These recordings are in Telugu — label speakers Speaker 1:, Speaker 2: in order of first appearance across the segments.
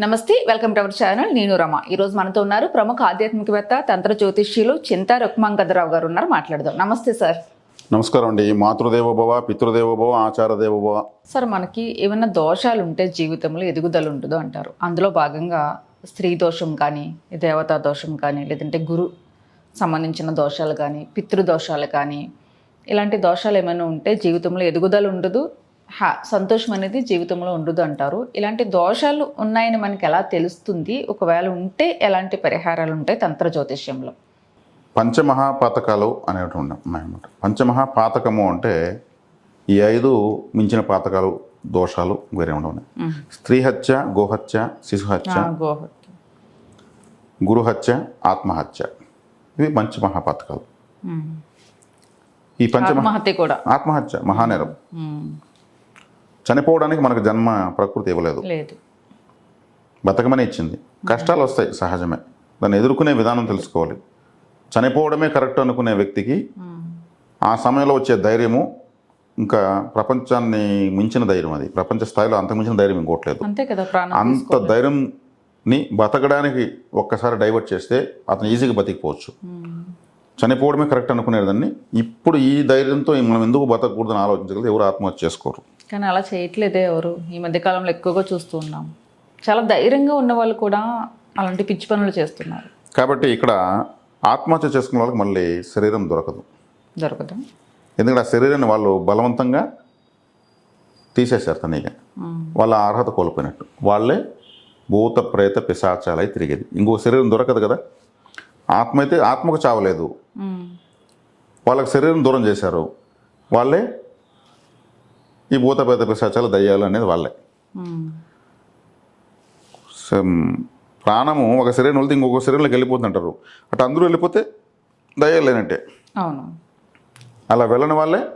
Speaker 1: నమస్తే వెల్కమ్ టు అవర్ ఛానల్. నేను రమ. ఈ రోజు మనతో ఉన్నారు ప్రముఖ ఆధ్యాత్మికవేత్త తంత్ర జ్యోతిష్యులు చింతా రుక్మాంగదరావు గారు ఉన్నారు. మాట్లాడదాం. నమస్తే సార్.
Speaker 2: నమస్కారం అండి. మాతృదేవోభవ పితృదేవోభవ ఆచారదేవోభవ?
Speaker 1: సార్ మనకి ఏమైనా దోషాలు ఉంటే జీవితంలో ఎదుగుదల ఉంటుందో అంటారు. అందులో భాగంగా స్త్రీ దోషం కానీ దేవతా దోషం కానీ లేదంటే గురు సంబంధించిన దోషాలు కానీ పితృదోషాలు కానీ ఇలాంటి దోషాలు ఏమైనా ఉంటే జీవితంలో ఎదుగుదల ఉండదు. సంతోషం అనేది జీవితంలో ఉండదు అంటారు ఇలాంటి దోషాలు ఉన్నాయని మనకి ఎలా తెలుస్తుంది? ఒకవేళ ఉంటే ఎలాంటి పరిహారాలు ఉంటాయి తంత్ర జ్యోతిష్యంలో?
Speaker 2: పంచమహాపాతకాలు అనేవి ఉన్నాయన్నమాట. పంచమహాపాతకము అంటే ఈ ఐదు మించిన పాతకాలు దోషాలు వేరే ఉండవు. స్త్రీ హత్య గోహత్య శిశుహత్య గురుహత్య ఆత్మహత్య. ఇవి పంచమహాపాతకాలు. ఈ పంచమహా
Speaker 1: ఆత్మహత్య కూడా.
Speaker 2: ఆత్మహత్య మహానేరం. చనిపోవడానికి మనకు జన్మ ప్రకృతి ఇవ్వలేదు.
Speaker 1: లేదు.
Speaker 2: బతకమని ఇచ్చింది. కష్టాలు వస్తాయి సహజమే. దాన్ని ఎదుర్కొనే విధానం తెలుసుకోవాలి. చనిపోవడమే కరెక్ట్ అనుకునే వ్యక్తికి ఆ సమయంలో వచ్చే ధైర్యము ఇంకా ప్రపంచాన్ని మించిన ధైర్యం అది. ప్రపంచ స్థాయిలో అంతకు మించిన ధైర్యం ఇంకోట్లేదు
Speaker 1: అంతే కదా ప్రాణం
Speaker 2: అంత ధైర్యంని బతకడానికి ఒక్కసారి డైవర్ట్ చేస్తే అతను ఈజీగా బతికిపోవచ్చు. చనిపోవడమే కరెక్ట్ అనుకునేదాన్ని ఇప్పుడు ఈ ధైర్యంతో మనం ఎందుకు బతకకూడదని ఆలోచించగలిగితే ఎవరు ఆత్మహత్య చేసుకోరు.
Speaker 1: కానీ అలా చేయట్లేదే ఎవరు. ఈ మధ్య కాలంలో ఎక్కువగా చూస్తూ ఉన్నాం. చాలా ధైర్యంగా ఉన్న వాళ్ళు కూడా అలాంటి పిచ్చి పనులు చేస్తున్నారు.
Speaker 2: కాబట్టి ఇక్కడ ఆత్మహత్య చేసుకున్న వాళ్ళకి మళ్ళీ శరీరం దొరకదు.
Speaker 1: దొరకదు.
Speaker 2: ఎందుకంటే ఆ శరీరాన్ని వాళ్ళు బలవంతంగా తీసేశారు తనీగా. వాళ్ళ అర్హత కోల్పోయినట్టు. వాళ్ళే భూత ప్రేత పిశాచాలై తిరిగేది. ఇంకో శరీరం దొరకదు కదా. ఆత్మ అయితే ఆత్మకు చావలేదు. వాళ్ళకి శరీరం దూరం చేశారు. వాళ్ళే ఈ భూత ప్రేత పిశాచాలు దయ్యాలు అనేది వాళ్ళే. ప్రాణము ఒక శరీరం వెళ్తే ఇంకొక శరీరంలోకి వెళ్ళిపోతుంటారు అటు అందరూ వెళ్ళిపోతే దయ్యాలు లేనట్టే.
Speaker 1: అవును.
Speaker 2: అలా వెళ్ళని వాళ్ళే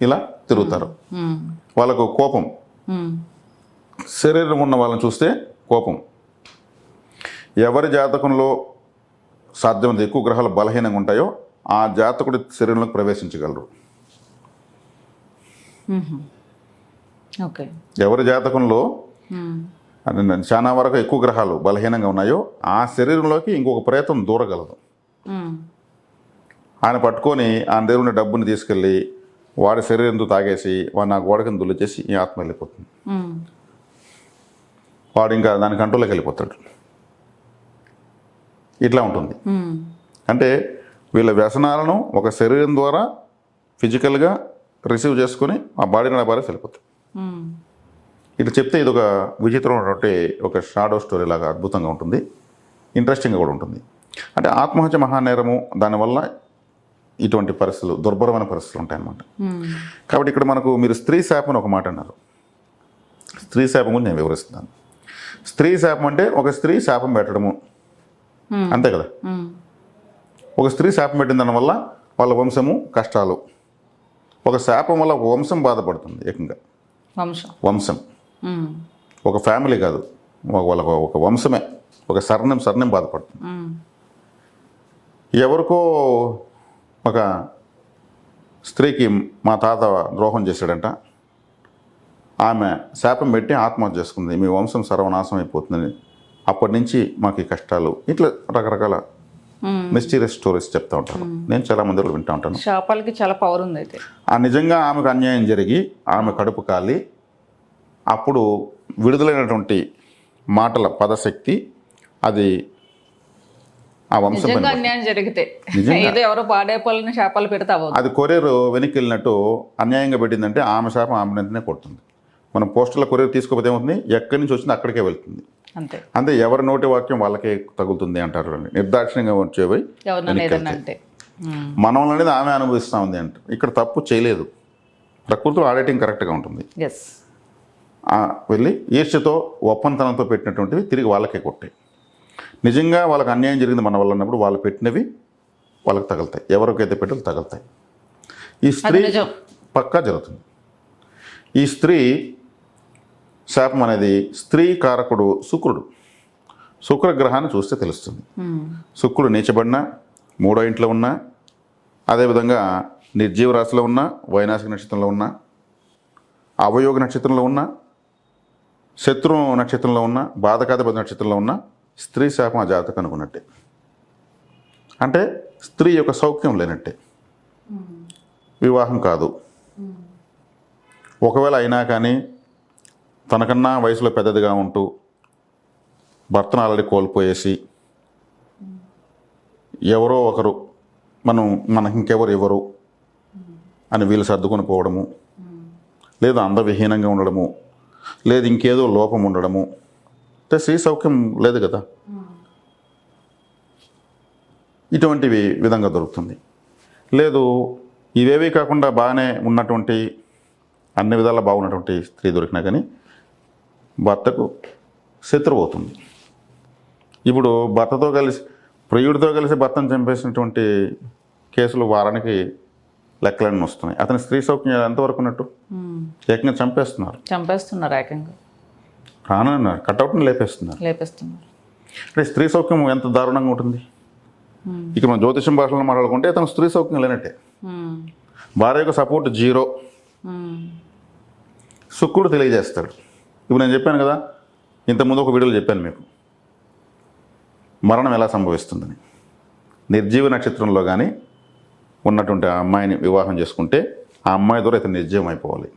Speaker 2: ఇలా తిరుగుతారు. వాళ్ళకు కోపం. శరీరం ఉన్న వాళ్ళని చూస్తే కోపం. ఎవరి జాతకంలో సాధ్యమైనంత ఎక్కువ గ్రహాలు బలహీనంగా ఉంటాయో ఆ జాతకుడి శరీరంలోకి ప్రవేశించగలరు.
Speaker 1: ఓకే.
Speaker 2: ఎవరి జాతకంలో చాలా వరకు ఎక్కువ గ్రహాలు బలహీనంగా ఉన్నాయో ఆ శరీరంలోకి ఇంకొక ప్రేతం దూరగలదు. ఆయన పట్టుకొని ఆయన దగ్గర ఉన్న డబ్బుని తీసుకెళ్ళి వాడి శరీరంతో తాగేసి వాడు నా గోడకిని దులిచేసి ఈ ఆత్మ వెళ్ళిపోతుంది. వాడు ఇంకా దాని కంట్రోల్లోకి వెళ్ళిపోతాడు. ఇట్లా ఉంటుంది. అంటే వీళ్ళ వ్యసనాలను ఒక శరీరం ద్వారా ఫిజికల్గా రిసీవ్ చేసుకొని ఆ బాడీని పారేసి వెళ్ళిపోతాయి
Speaker 1: ఉమ్,
Speaker 2: ఇట్లా చెప్తే ఇది ఒక విచిత్రమైనటువంటి ఒక షాడో స్టోరీ లాగా అద్భుతంగా ఉంటుంది. ఇంట్రెస్టింగ్గా కూడా ఉంటుంది. అంటే ఆత్మహత్య మహానేరము దానివల్ల ఇటువంటి పరిస్థితులు దుర్భరమైన పరిస్థితులు ఉంటాయన్నమాట. కాబట్టి ఇక్కడ మనకు మీరు స్త్రీ శాపం ఒక మాట అన్నారు. స్త్రీ శాపం గురించి నేను వివరిస్తున్నాను. స్త్రీ శాపం అంటే ఒక స్త్రీ శాపం పెట్టడము. అంతే కదా? ఒక స్త్రీ శాపం పెట్టిన దానివల్ల వాళ్ళ వంశము కష్టాలు ఒక శాపం వల్ల ఒక వంశం బాధపడుతుంది ఏకంగా.
Speaker 1: వంశం.
Speaker 2: వంశం. ఒక ఫ్యామిలీ కాదు. వాళ్ళ ఒక వంశమే. ఒక సర్ణం సర్ణం బాధపడుతుంది. ఎవరికో ఒక స్త్రీకి మా తాత ద్రోహం చేశాడంట. ఆమె శాపం పెట్టి ఆత్మహత్య చేసుకుంది. మీ వంశం సర్వనాశనం అయిపోతుందని అప్పటి నుంచి మాకు ఈ కష్టాలు. ఇట్లా రకరకాల. మిస్టీరియస్ స్టోరీస్ చెప్తా ఉంటాను నేను చాలా మంది వింటూ ఉంటాను.
Speaker 1: శాపాలకి చాలా పవర్ ఉంది అయితే.
Speaker 2: ఆ నిజంగా ఆమెకు అన్యాయం జరిగి ఆమె కడుపు కాలి అప్పుడు విడుదలైనటువంటి మాటల పదశక్తి అది ఆ వంశం
Speaker 1: అన్యాయం జరిగితే. ఏదో ఎవరో పాడేపాలని శాపాలు పెడితే అవ్వదు
Speaker 2: అది కొరియర్ వెనక్కి వెళ్ళినట్టు అన్యాయంగా పెట్టిందంటే ఆమె శాపం ఆమె కొడుతుంది. మనం పోస్టుల కొరియర్ తీసుకోకపోతే ఏమవుతుంది? ఎక్కడి నుంచి వచ్చిందో అక్కడికే వెళ్తుంది.
Speaker 1: అంతే.
Speaker 2: అంతే ఎవరి నోటి వాక్యం వాళ్ళకే తగులుతుంది అంటారు నిర్దాక్షిణ్యంగా వచ్చేవి మనం అనేది ఆమె అనుభవిస్తూ ఉంది అంట. ఇక్కడ తప్పు చేయలేదు. ప్రకృతిలో ఆడిటింగ్ కరెక్ట్గా ఉంటుంది. వెళ్ళి ఈర్ష్యతో ఒప్పంతనంతో పెట్టినటువంటివి తిరిగి వాళ్ళకే కొట్టాయి. నిజంగా వాళ్ళకి అన్యాయం జరిగింది మన వల్ల అన్నప్పుడు వాళ్ళు పెట్టినవి వాళ్ళకి తగులుతాయి. ఎవరికైతే పెట్టాలో తగులుతాయి. ఈ స్త్రీ. పక్కా జరుగుతుంది. ఈ స్త్రీ శాపం అనేది స్త్రీ కారకుడు శుక్రుడు. శుక్రగ్రహాన్ని చూస్తే తెలుస్తుంది. శుక్రుడు నీచబడినా మూడో ఇంట్లో ఉన్నా అదేవిధంగా నిర్జీవ రాశిలో ఉన్నా వైనాశిక నక్షత్రంలో ఉన్నా అవయోగ నక్షత్రంలో ఉన్నా శత్రు నక్షత్రంలో ఉన్న బాధకాధిపతి నక్షత్రంలో ఉన్న స్త్రీ శాపం ఆ జాతకం అనుకున్నట్టే. అంటే స్త్రీ యొక్క సౌఖ్యం లేనట్టే. వివాహం కాదు. ఒకవేళ అయినా కానీ తనకన్నా వయసులో పెద్దదిగా ఉంటూ భర్తను ఆల్రెడీ కోల్పోయేసి ఎవరో ఒకరు మనం మనకి ఇంకెవరు ఇవ్వరు అని వీళ్ళు సర్దుకొని పోవడము లేదా అందవిహీనంగా ఉండడము లేదు ఇంకేదో లోపం ఉండడము అంటే స్త్రీ సౌఖ్యం లేదు కదా. ఇటువంటివి విధంగా దొరుకుతుంది. లేదు ఇవేవి కాకుండా బాగానే ఉన్నటువంటి అన్ని విధాలా బాగున్నటువంటి స్త్రీ దొరికినా కానీ భర్తకు శత్రువు అవుతుంది ఇప్పుడు భర్తతో కలిసి ప్రియుడితో కలిసి భర్తను చంపేసినటువంటి కేసులు వారానికి లెక్కలన్నీ వస్తున్నాయి. అతని స్త్రీ సౌఖ్యం ఎంతవరకు ఉన్నట్టు. ఏకంగా చంపేస్తున్నారు.
Speaker 1: చంపేస్తున్నారు ఏకంగా.
Speaker 2: రానన్నారు కటౌట్ని లేపేస్తున్నారు.
Speaker 1: లేపేస్తున్నారు.
Speaker 2: అంటే స్త్రీ సౌఖ్యం ఎంత దారుణంగా ఉంటుంది. ఇక మనం జ్యోతిషం భాషలో మాట్లాడుకుంటే అతను స్త్రీ సౌఖ్యం లేనట్టే. భార్య యొక్క సపోర్ట్ జీరో. శుక్రుడు తెలియజేస్తాడు. ఇప్పుడు నేను చెప్పాను కదా ఇంతకుముందు ఒక వీడియోలో చెప్పాను మీకు. మరణం ఎలా సంభవిస్తుందని. నిర్జీవ నక్షత్రంలో కానీ ఉన్నటువంటి ఆ అమ్మాయిని వివాహం చేసుకుంటే ఆ అమ్మాయి ద్వారా ఇతను నిర్జీవం అయిపోవాలి.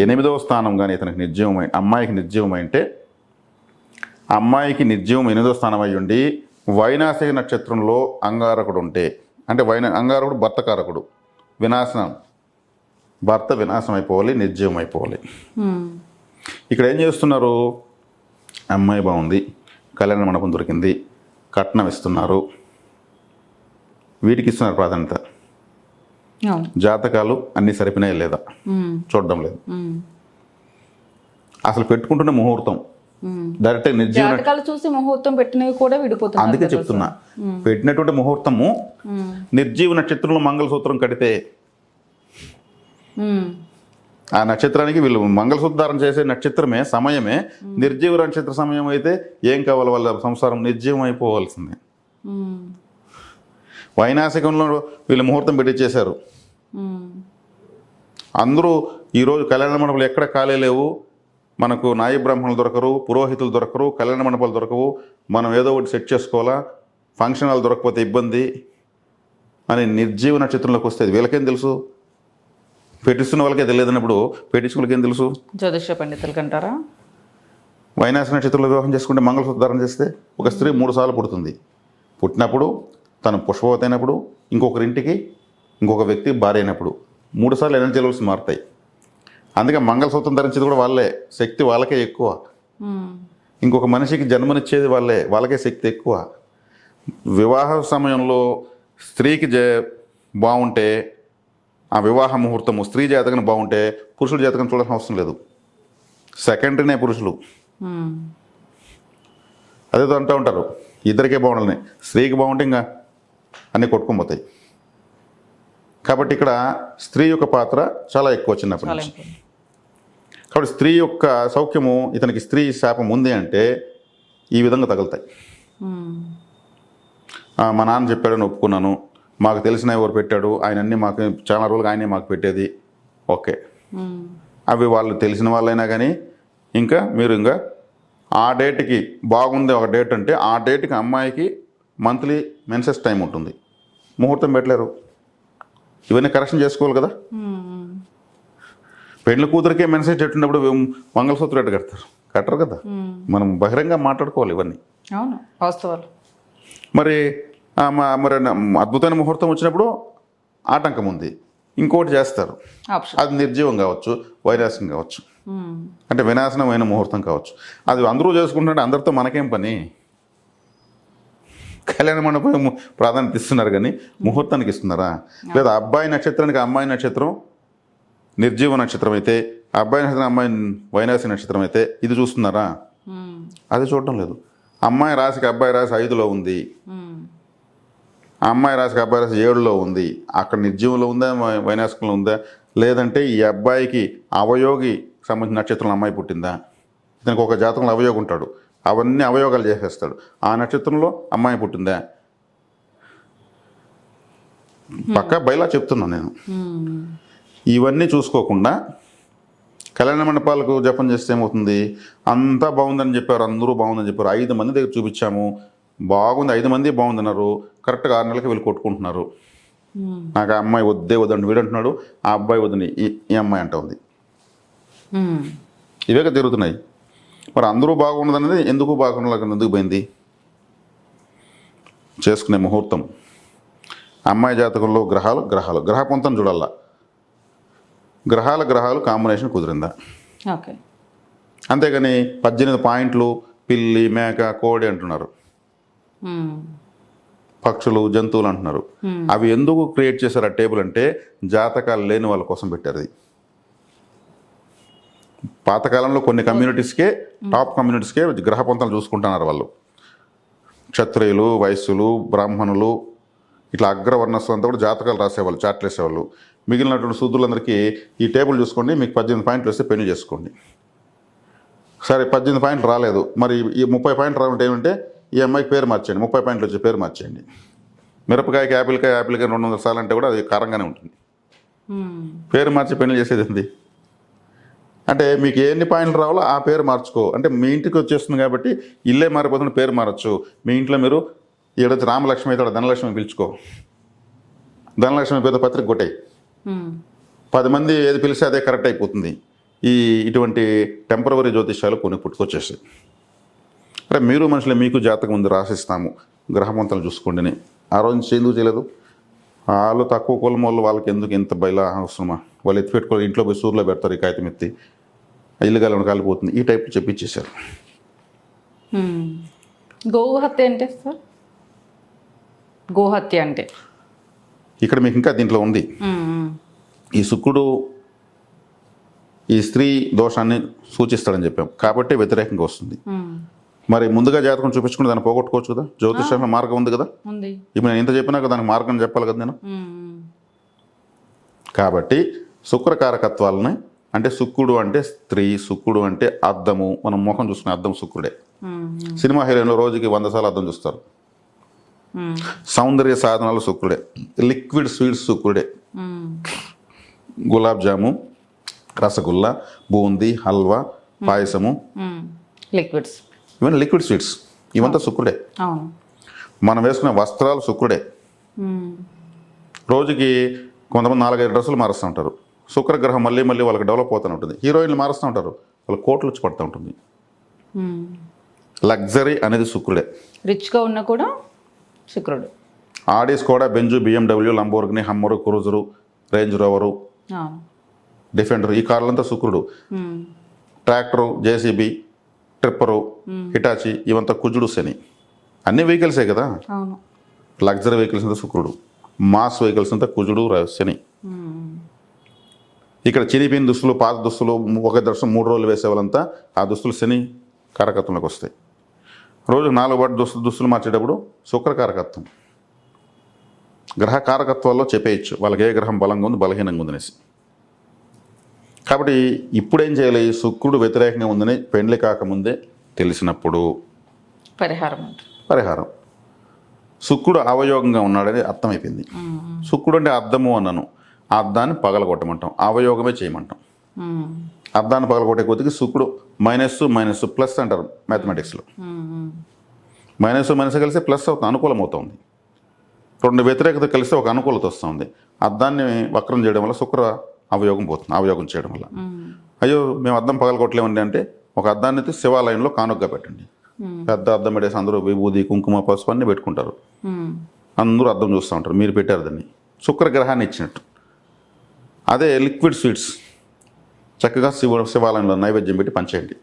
Speaker 2: ఎనిమిదవ స్థానం కానీ ఇతనికి నిర్జీవమై అమ్మాయికి నిర్జీవమైంటే అమ్మాయికి నిర్జీవం ఎనిమిదవ స్థానం అయి ఉండి నక్షత్రంలో అంగారకుడు ఉంటే అంటే వైన అంగారకుడు భర్తకారకుడు వినాశనం. భర్త వినాశనం అయిపోవాలి నిర్జీవం అయిపోవాలి. ఇక్కడ ఏం చేస్తున్నారు? అమ్మాయి బాగుంది. కళ్యాణ మండపం దొరికింది. కట్నం ఇస్తున్నారు. వీటికి ఇస్తున్నారు ప్రాధాన్యత. జాతకాలు అన్నీ సరిపోయినాయి లేదా. చూడడం లేదు. అసలు పెట్టుకుంటున్న ముహూర్తం. డైరెక్ట్ నిర్జీవన
Speaker 1: చూసి ముహూర్తం పెట్టినవి కూడా విడిపోతున్నారు
Speaker 2: అందుకే చెప్తున్నా. పెట్టినటువంటి ముహూర్తము. నిర్జీవ నక్షత్రంలో మంగళసూత్రం కడితే. ఆ నక్షత్రానికి వీళ్ళు మంగళసూత్ర చేసే నక్షత్రమే సమయమే. నిర్జీవ నక్షత్ర సమయం అయితే ఏం కావాలి? వాళ్ళ సంసారం నిర్జీవం అయిపోవాల్సిందే. వైనాశికంలో వీళ్ళు ముహూర్తం పెట్టించేశారు. అందరూ ఈరోజు కళ్యాణ మండపాలు ఎక్కడ ఖాళీ లేవు? మనకు నాయ బ్రాహ్మణులు దొరకరు పురోహితులు దొరకరు కళ్యాణ మండపాలు దొరకవు. మనం ఏదో ఒకటి సెట్ చేసుకోవాలా? ఫంక్షన్ హాల్ దొరకకపోతే ఇబ్బంది అని నిర్జీవ నక్షత్రంలోకి వస్తే వీళ్ళకేం తెలుసు? పెట్టిస్తున్న వాళ్ళకే తెలియదన్నప్పుడు పెట్టించిన వాళ్ళకేం తెలుసు?
Speaker 1: జ్యోతిష పండితులు కంటారా
Speaker 2: వైనాశ నక్షత్రంలో వివాహం చేసుకుంటే మంగళసూత్ర ధారణ చేస్తే ఒక స్త్రీ మూడు సార్లు పుడుతుంది. పుట్టినప్పుడు తను పుష్పవతి అయినప్పుడు ఇంకొకరింటికి ఇంకొక వ్యక్తి భార్య అయినప్పుడు మూడు సార్లు ఎనర్జీ లెవెల్స్ మారుతాయి. అందుకే మంగళసూత్రం ధరించేది కూడా వాళ్ళే. శక్తి వాళ్ళకే ఎక్కువ. ఇంకొక మనిషికి జన్మనిచ్చేది వాళ్ళే. వాళ్ళకే శక్తి ఎక్కువ. వివాహ సమయంలో స్త్రీకి జ బాగుంటే ఆ వివాహ ముహూర్తము స్త్రీ జాతకం బాగుంటే పురుషుల జాతకం చూడాల్సిన అవసరం లేదు. సెకండరీనే పురుషులు. అదేదో అంటూ ఉంటారు. ఇద్దరికే బాగుండాలని. స్త్రీకి బాగుంటే ఇంకా అన్నీ కొట్టుకొని పోతాయి. కాబట్టి ఇక్కడ స్త్రీ యొక్క పాత్ర చాలా ఎక్కువ చిన్నప్పటి నుంచి. కాబట్టి స్త్రీ యొక్క సౌఖ్యము ఇతనికి స్త్రీ శాపం ఉంది అంటే ఈ విధంగా తగులుతాయి. మా నాన్న చెప్పాడని ఒప్పుకున్నాను. మాకు తెలిసిన ఎవరు పెట్టాడు ఆయన అన్నీ మాకు చాలా రోజులుగా ఆయనే మాకు పెట్టేది. ఓకే. అవి వాళ్ళు తెలిసిన వాళ్ళైనా కానీ ఇంకా మీరు ఇంకా ఆ డేట్కి బాగుంది ఒక డేట్ అంటే ఆ డేట్కి అమ్మాయికి మంత్లీ మెన్సెస్ టైం ఉంటుంది. ముహూర్తం పెట్టలేరు. ఇవన్నీ కరెక్షన్ చేసుకోవాలి కదా. పెళ్ళి కూతురికే మెన్సెస్ చెట్టున్నప్పుడు మంగళసూత్రం ఎట్టు కడతారు? కట్టరు కదా. మనం బహిరంగ మాట్లాడుకోవాలి ఇవన్నీ.
Speaker 1: అవును వాస్తవాలు.
Speaker 2: మరి మరి అద్భుతమైన ముహూర్తం వచ్చినప్పుడు ఆటంకం ఉంది. ఇంకోటి చేస్తారు. అది నిర్జీవం కావచ్చు వైరాసం కావచ్చు. అంటే వినాశనమైన ముహూర్తం కావచ్చు. అది అందరూ చేసుకుంటుంటే అందరితో మనకేం పని? కళ్యాణ మండపం ప్రాధాన్యత ఇస్తున్నారు కానీ ముహూర్తానికి ఇస్తున్నారా? లేదా అబ్బాయి నక్షత్రానికి అమ్మాయి నక్షత్రం నిర్జీవ నక్షత్రం అయితే అబ్బాయి నక్షత్రం అమ్మాయి వైనాసి నక్షత్రం అయితే ఇది చూస్తున్నారా. అది చూడటం లేదు. అమ్మాయి రాశికి అబ్బాయి రాశి ఐదులో ఉంది. ఆ అమ్మాయి రాశికి అబ్బాయి రాశి ఏడులో ఉంది. అక్కడ నిర్జీవంలో ఉందా? వైనాశకంలో ఉందా? లేదంటే ఈ అబ్బాయికి అవయోగి సంబంధించిన నక్షత్రంలో అమ్మాయి పుట్టిందా? ఇతనికి ఒక జాతకంలో అవయోగి ఉంటాడు. అవన్నీ అవయోగాలు చేసేస్తాడు. ఆ నక్షత్రంలో అమ్మాయి పుట్టిందా? పక్క బయలా చెప్తున్నాను నేను. ఇవన్నీ చూసుకోకుండా కళ్యాణ మండపాలకు జపం చేస్తే ఏమవుతుంది? అంతా బాగుందని చెప్పారు. అందరూ బాగుందని చెప్పారు. ఐదు మంది దగ్గర చూపించాము. బాగుంది. ఐదు మంది బాగుందన్నారు. కరెక్ట్గా ఆరు నెలలకి వీళ్ళు కొట్టుకుంటున్నారు. నాకు ఆ అమ్మాయి వద్దే వద్దండి. వీడు అంటున్నాడు ఆ అబ్బాయి వద్దని ఈ అమ్మాయి అంట ఉంది.
Speaker 1: ఉమ్,
Speaker 2: ఇవేగా తిరుగుతున్నాయి. మరి అందరూ బాగున్నదనేది ఎందుకు బాగుండలేక ఎందుకు పోయింది? చేసుకునే ముహూర్తం. అమ్మాయి జాతకంలో గ్రహాలు గ్రహాలు. గ్రహ పొంతం చూడాలా. గ్రహాల గ్రహాలు కాంబినేషన్ కుదిరిందా?
Speaker 1: ఓకే.
Speaker 2: అంతేగాని పద్దెనిమిది పాయింట్లు పిల్లి మేక కోడి అంటున్నారు. పక్షులు జంతువులు అంటున్నారు. అవి ఎందుకు క్రియేట్ చేశారు ఆ టేబుల్ అంటే జాతకాలు లేని వాళ్ళ కోసం పెట్టారు అది. పాతకాలంలో కొన్ని కమ్యూనిటీస్కే టాప్ కమ్యూనిటీస్కే గ్రహ పొంతలు చూసుకుంటున్నారు వాళ్ళు. క్షత్రియులు వైశ్యులు బ్రాహ్మణులు ఇట్లా అగ్రవర్ణస్సు అంతా కూడా జాతకాలు రాసేవాళ్ళు చాట్లు వేసేవాళ్ళు. మిగిలినటువంటి శూద్రులందరికీ ఈ టేబుల్ చూసుకోండి మీకు పద్దెనిమిది పాయింట్లు వస్తే పెళ్ళి చేసుకోండి. సరే పద్దెనిమిది పాయింట్లు రాలేదు. మరి ఈ ముప్పై పాయింట్లు రావంటే ఏమంటే ఈ అమ్మాయికి పేరు మార్చేయండి. ముప్పై పాయింట్లు వచ్చే పేరు మార్చేయండి. మిరపకాయకి యాపిల్కాయ యాపిల్కాయ రెండు వందల సార్లు అంటే కూడా అది కారంగానే ఉంటుంది.
Speaker 1: ఉమ్,
Speaker 2: పేరు మార్చి పెళ్ళి చేసేది ఏంది? అంటే మీకు ఎన్ని పాయింట్లు రావాలో ఆ పేరు మార్చుకో. అంటే మీ ఇంటికి వచ్చేస్తుంది కాబట్టి ఇల్లే మారిపోతుంది పేరు మారచ్చు. మీ ఇంట్లో మీరు ఈడొచ్చి రామలక్ష్మి అయితే ధనలక్ష్మి పిలుచుకో. ధనలక్ష్మి పేద పత్రిక కొట్టాయి.
Speaker 1: ఉమ్,
Speaker 2: పది మంది ఏది పిలిస్తే అదే కరెక్ట్ అయిపోతుంది. ఈ ఇటువంటి టెంపరవరీ జ్యోతిష్యాలు కొన్ని పుట్టుకొచ్చేసాయి అరే మీరు మనుషులే మీకు జాతకం ఉంది రాసిస్తాము. గ్రహమంతలు చూసుకోండి. ఆ రోజు నుంచి ఎందుకు చేయలేదు? వాళ్ళు తక్కువ కులం వాళ్ళు వాళ్ళకి ఎందుకు ఇంత బయలా అవసరమా? వాళ్ళు ఎత్తి పెట్టుకోవాలి ఇంట్లో పోయి సూర్లో పెడతారు ఈ కాగితం ఎత్తి. ఇల్లు కాలం కాలిపోతుంది. ఈ టైప్ చెప్పించేశారు.
Speaker 1: ఉమ్. గోవు హత్య అంటే సార్? గోహత్య అంటే?
Speaker 2: ఇక్కడ మీకు ఇంకా దీంట్లో ఉంది. ఈ శుక్రుడు ఈ స్త్రీ దోషాన్ని సూచిస్తాడని చెప్పాం. కాబట్టి వ్యతిరేకంగా వస్తుంది. మరి ముందుగా జాతకం చూపించుకుని దాన్ని పోగొట్టుకోవచ్చు కదా? జ్యోతిషంలో మార్గం ఉంది కదా? ఇప్పుడు నేను ఇంత చెప్పినాక దానికి మార్గం చెప్పాలి కదా నేను? కాబట్టి శుక్రకారకత్వాలని అంటే శుక్రుడు అంటే స్త్రీ శుక్రుడు అంటే అద్దము. మనం ముఖం చూసుకునే అద్దం శుక్రుడే. సినిమా హీరోయిన్లు రోజుకి వంద సార్లు అద్దం చూస్తారు. సౌందర్య సాధనాలు శుక్రుడే. లిక్విడ్ స్వీట్స్ శుక్రుడే. గులాబ్ జాము రసగుల్లా బూందీ హల్వా పాయసము.
Speaker 1: లిక్విడ్స్.
Speaker 2: ఇవన్నీ లిక్విడ్ స్వీట్స్ ఇవంతా శుక్రుడే. మనం వేసుకునే వస్త్రాలు శుక్రుడే. రోజుకి కొంతమంది నాలుగైదు డ్రెస్సులు మారుస్తూ ఉంటారు. శుక్రగ్రహం మళ్ళీ మళ్ళీ వాళ్ళకి డెవలప్ అవుతూ ఉంటుంది. హీరోయిన్లు మారుస్తూ ఉంటారు. వాళ్ళ కోట్లు వచ్చి పడుతూ ఉంటుంది. లగ్జరీ అనేది శుక్రుడే.
Speaker 1: రిచ్గా ఉన్నా కూడా శుక్రుడు.
Speaker 2: ఆడీస్ కూడా Benz BMW Lamborghini Hummer cruiser Range Rover Defender ఈ కార్లంతా శుక్రుడు. ట్రాక్టరు జేసీబీ ట్రిప్పరు హిటాచి ఇవంతా కుజుడు శని. అన్ని వెహికల్సే కదా? లగ్జరీ వెహికల్స్ అంతా శుక్రుడు. మాస్ వెహికల్స్ అంతా కుజుడు శని.
Speaker 1: ఉమ్,
Speaker 2: ఇక్కడ చినిపోయిన దుస్తులు పాత దుస్తులు ఒక దర్శనం మూడు రోజులు వేసే వాళ్ళంతా ఆ దుస్తులు శని కారకత్వంలోకి వస్తాయి. రోజు నాలుగు పాటు దుస్తు దుస్తులు మార్చేటప్పుడు శుక్ర కారకత్వం. గ్రహ కారకత్వాల్లో చెప్పేయచ్చు. వాళ్ళకి ఏ గ్రహం బలంగా ఉంది బలహీనంగా ఉందనేసి. కాబట్టి ఇప్పుడు ఏం చేయాలి? శుక్రుడు వ్యతిరేకంగా ఉందని పెండ్లి కాకముందే తెలిసినప్పుడు
Speaker 1: పరిహారం
Speaker 2: పరిహారం. శుక్రుడు అవయోగంగా ఉన్నాడని అర్థమైపోయింది. శుక్రుడు అంటే అర్థము అన్నాను. ఆ అర్థాన్ని పగలగొట్టమంటాం. అవయోగమే చేయమంటాం. అర్థాన్ని పగలగొట్టే కొద్దికి శుక్రుడు మైనస్ మైనస్ ప్లస్ అంటారు మ్యాథమెటిక్స్లో. మైనస్ మైనస్ కలిసి ప్లస్ అవుతుంది అనుకూలం అవుతుంది. రెండు వ్యతిరేకత కలిస్తే ఒక అనుకూలత వస్తుంది. అర్థాన్ని వక్రం చేయడం వల్ల శుక్ర అవయోగం పోతుంది అవయోగం చేయడం వల్ల. అయ్యో మేము అద్దం పగలగొట్టలేమండి అంటే ఒక అద్దాన్ని అయితే శివాలయంలో కానుకగా పెట్టండి. పెద్ద అద్దం పెట్టేసి అందరూ విభూది కుంకుమ పసుపు అన్నీ పెట్టుకుంటారు. అందరూ అర్థం చూస్తూ ఉంటారు మీరు పెట్టారు దాన్ని. శుక్రగ్రహాన్ని ఇచ్చినట్టు. అదే లిక్విడ్ స్వీట్స్. చక్కగా శివ శివాలయంలో నైవేద్యం పెట్టి పంచేయండి.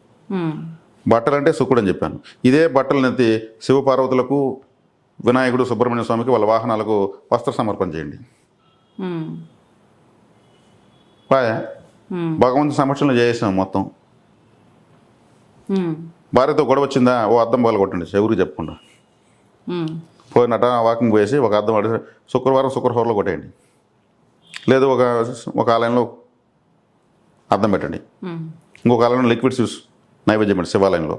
Speaker 2: బట్టలు అంటే శుక్రుడు అని చెప్పాను. ఇదే బట్టలు నెత్తి శివపార్వతులకు వినాయకుడు సుబ్రహ్మణ్య స్వామికి వాళ్ళ వాహనాలకు వస్త్ర సమర్పణ చేయండి.
Speaker 1: ఉమ్,
Speaker 2: భగవంతు సమక్షంలో చేసేసాం మొత్తం. భార్యతో గొడవ వచ్చిందా? ఓ అద్దం బాగా కొట్టండి ఎవరికి చెప్పకుండా. పోయినట వాకింగ్ పోయేసి ఒక అద్దం పడి శుక్రవారం శుక్రవారంలో కొట్టేయండి. లేదు ఒక ఒక ఆలయంలో అద్దం పెట్టండి. ఇంకొక ఆలయంలో లిక్విడ్ స్వీట్స్ నైవేద్యం పెట్టి శివాలయంలో.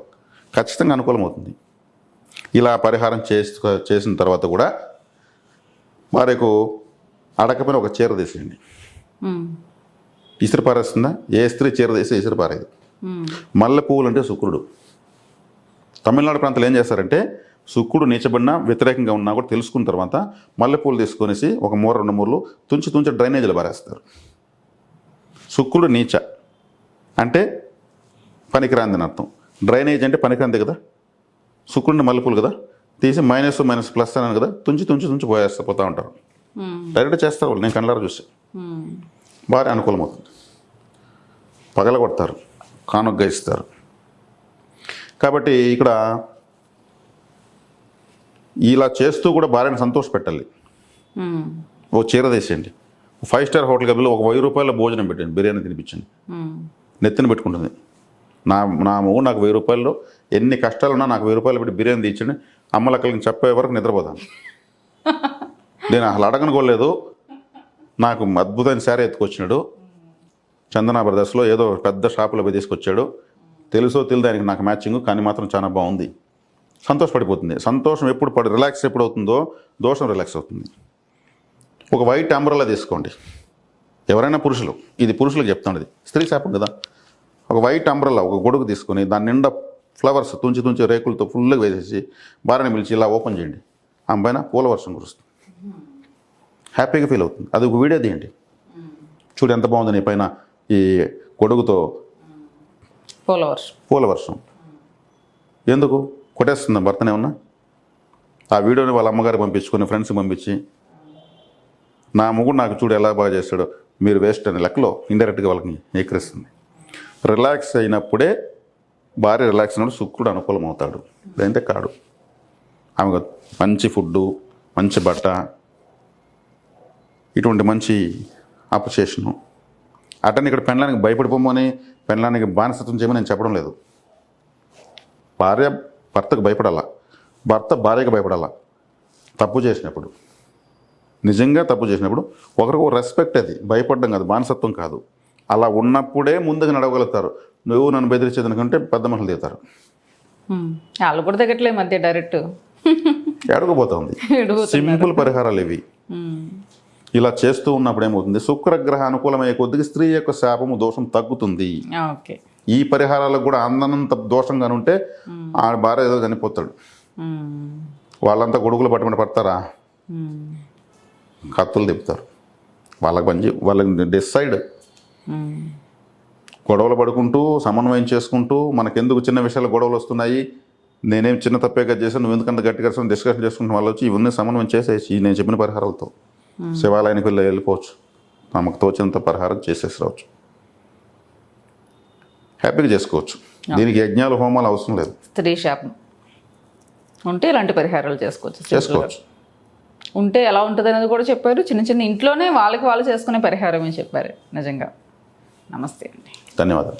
Speaker 2: ఖచ్చితంగా అనుకూలం అవుతుంది. ఇలా పరిహారం చేసి చేసిన తర్వాత కూడా భార్యకు అడకపోయిన ఒక చీర తీసేయండి.
Speaker 1: ఉమ్,
Speaker 2: ఇసురు పారేస్తుందా ఏ స్త్రీ చీర తీసి ఇసురు పారేది
Speaker 1: ఉమ్,
Speaker 2: మల్లె పువ్వులు అంటే శుక్రుడు. తమిళనాడు ప్రాంతాలు ఏం చేస్తారంటే శుక్రుడు నీచబడినా వ్యతిరేకంగా ఉన్నా కూడా తెలుసుకున్న తర్వాత మల్లెపూలు తీసుకొనేసి ఒక మూర రెండు మూరలు తుంచి తుంచి డ్రైనేజీలు పారేస్తారు. శుక్రుడు నీచ. అంటే పనికిరాందని అర్థం. డ్రైనేజ్ అంటే పనికిరాంది కదా? శుక్రుడిని మల్లెపూలు కదా? తీసి మైనస్ మైనస్ ప్లస్ అని కదా? తుంచి తుంచి తుంచి పోయేస్తా పోతూ ఉంటారు. డైరెక్ట్ చేస్తారు వాళ్ళు. నేను కళ్ళారా చూసి. భారీ అనుకూలమవుతుంది. పగలగొడతారు కానుగ్గా ఇస్తారు కాబట్టి ఇక్కడ ఇలా చేస్తూ కూడా భార్యను సంతోష పెట్టాలి. ఓ చీర తీసేయండి. ఫైవ్ స్టార్ హోటల్ గదిలో ఒక వెయ్యి రూపాయల భోజనం పెట్టండి బిర్యానీ తినిపించండి. నెత్తిన పెట్టుకుంటుంది. నా నా మొగ్గు నాకు వెయ్యి రూపాయల్లో ఎన్ని కష్టాలు ఉన్నా నాకు వెయ్యి రూపాయలు పెట్టి బిర్యానీ తీర్చండి అమ్మలక్కలకి చెప్పే వరకు నిద్రపోతాను. నేను అసలు అడగనుకోలేదు నాకు అద్భుతమైన శారీ ఎత్తుకొచ్చినాడు. చందన బ్రదర్స్లో ఏదో పెద్ద షాపులో పోయి తీసుకొచ్చాడు. తెలుసో తెలియదు ఆయనకి నాకు మ్యాచింగ్ కానీ మాత్రం చాలా బాగుంది. సంతోషపడిపోతుంది. సంతోషం ఎప్పుడు పడి రిలాక్స్ ఎప్పుడు అవుతుందో దోషం రిలాక్స్ అవుతుంది. ఒక వైట్ అంబ్రల్లా తీసుకోండి. ఎవరైనా పురుషులు ఇది పురుషులకు చెప్తాను స్త్రీ శాపం కదా. ఒక వైట్ అంబ్రల్లా ఒక గొడుగు తీసుకొని దాని నిండా ఫ్లవర్స్ తుంచి తుంచి రేకులతో ఫుల్గా వేసేసి భార్యని పిలిచి ఇలా ఓపెన్ చేయండి. ఆమె పైన పూల వర్షం కురుస్తుంది. హ్యాపీగా ఫీల్ అవుతుంది. అది ఒక వీడియో తీయండి. చూడు ఎంత బాగుంది నీ పైన ఈ గొడుగుతో
Speaker 1: పూల వర్షం
Speaker 2: పూల వర్షం ఎందుకు? కొట్టేస్తుందా భర్తనే ఉన్నా ఆ వీడియోని వాళ్ళ అమ్మగారు పంపించుకొని ఫ్రెండ్స్కి పంపించి నా మొగుడు నాకు చూడు ఎలా బాగా చేస్తాడో మీరు వేస్ట్ అనే లెక్కలో ఇండైరెక్ట్గా వాళ్ళకి ఎక్కిరిస్తుంది. రిలాక్స్ అయినప్పుడే భార్య రిలాక్స్ అయినప్పుడు శుక్రుడు అనుకూలం అవుతాడు లేదంటే కాడు. ఆమెకు మంచి ఫుడ్డు మంచి బట్ట ఇటువంటి మంచి అప్రిషియేషను అటని ఇక్కడ పెళ్ళానికి భయపడిపోమని పెళ్ళానికి బానిసత్వం చేయమని నేను చెప్పడం లేదు. భార్య భర్తకు భయపడాలా. భర్త భార్యకు భయపడాలా. తప్పు చేసినప్పుడు. నిజంగా తప్పు చేసినప్పుడు ఒకరికి రెస్పెక్ట్ అది. భయపడడం కాదు బానిసత్వం కాదు. అలా ఉన్నప్పుడే ముందుకు నడవగలుగుతారు. నువ్వు నన్ను బెదిరించేదనుకుంటే పెద్ద మనుషులు దిగుతారు.
Speaker 1: వాళ్ళు కూడా దిగట్లే ఈ మధ్య డైరెక్ట్.
Speaker 2: ఎడగబోతోంది సింపుల్ పరిహారాలు ఇవి. ఇలా చేస్తూ ఉన్నప్పుడు ఏమవుతుంది? శుక్రగ్రహ అనుకూలమయ్యే కొద్దిగా స్త్రీ యొక్క శాపము దోషం తగ్గుతుంది. ఈ పరిహారాలకు కూడా అందనంత దోషంగా ఉంటే ఆ భార్య ఏదో చనిపోతాడు. వాళ్ళంతా గొడుగులు పట్టుబడి పడతారా? కత్తులు తిప్పుతారు. వాళ్ళకి పని వాళ్ళకి డిసైడ్. గొడవలు పడుకుంటూ సమన్వయం చేసుకుంటూ మనకెందుకు చిన్న విషయాలు గొడవలు వస్తున్నాయి? నేనేం చిన్న తప్పే కదా చేశాను నువ్వు ఎందుకంత గట్టిగా డిస్కషన్ చేసుకుంటున్న వాళ్ళు వచ్చి ఇవన్నీ సమన్వయం చేసేసి నేను చెప్పిన పరిహారాలతో. శివాలయానికి వెళ్ళి వెళ్ళిపోవచ్చు. నమ్మకు తోచినంత పరిహారం చేసేసి రావచ్చు. హ్యాపీగా చేసుకోవచ్చు. దీనికి యజ్ఞాలు హోమాలు అవసరం లేదు.
Speaker 1: స్త్రీ శాపం. ఉంటే ఇలాంటి పరిహారాలు చేసుకోవచ్చు.
Speaker 2: చేసుకోవచ్చు.
Speaker 1: ఉంటే ఎలా ఉంటుంది అనేది కూడా చెప్పారు. చిన్న చిన్న ఇంట్లోనే వాళ్ళకి వాళ్ళు చేసుకునే పరిహారమే చెప్పారు. నిజంగా. నమస్తే అండి.
Speaker 2: ధన్యవాదాలు.